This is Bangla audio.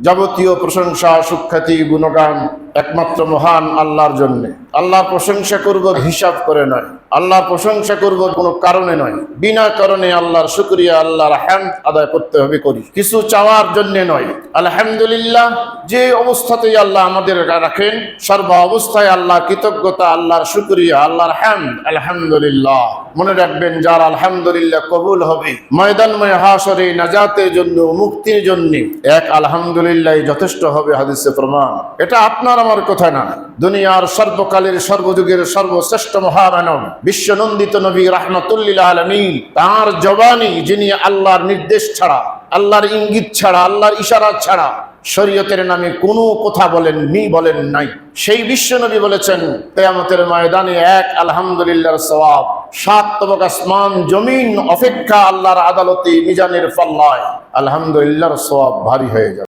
যাবতীয় প্রশংসা সুখ্যাতি গুণগান একমাত্র মহান আল্লাহর জন্য। আল্লাহর প্রশংসা করব হিসাব করে নয়। আল্লাহর প্রশংসা করব কোনো কারণে নয়। বিনা কারণে আল্লাহর শুক্রিয়া, আল্লাহর হ্যান্ড আদায় করতে হবে করি। কিছু চাওয়ার জন্য নয়। আলহামদুলিল্লাহ, যে অবস্থাতেই আল্লাহ আমাদের রাখেন, সর্ব অবস্থায় আল্লাহ কৃতজ্ঞতা, আল্লাহর শুক্রিয়া, আল্লাহর হ্যান্ড আলহামদুলিল্লাহ। মনে রাখবেন, যার আলহামদুলিল্লাহ কবুল হবে, ময়দানময় হাসরে, নাজাতের জন্য, মুক্তির জন্য, এক আলহামদুলিল্লাহ যথেষ্ট হবে হাদিসে প্রমাণ। এটা আপনার আমার কথা না। দুনিয়ার সর্বকালের সর্বযুগের সর্বশ্রেষ্ঠ মহামানব, বিশ্বনন্দিত নবী রাহমাতুল্লিল আলমিন, তার জবানি যিনি আল্লাহর নির্দেশ ছাড়া, আল্লাহর ইঙ্গিত ছাড়া, আল্লাহর ইশারা ছাড়া শরীয়তের নামে কোনো কথা বলেননি, বলেন নাই। সেই বিশ্বনবী বলেছেন, কেয়ামতের ময়দানে এক আলহামদুলিল্লাহর সওয়াব, সাত তবক আসমান, জমিন, অপেক্ষা আল্লাহর আদালতে মিজানের পাল্লায় আলহামদুলিল্লাহর সওয়াব ভারী হয়ে যাবে।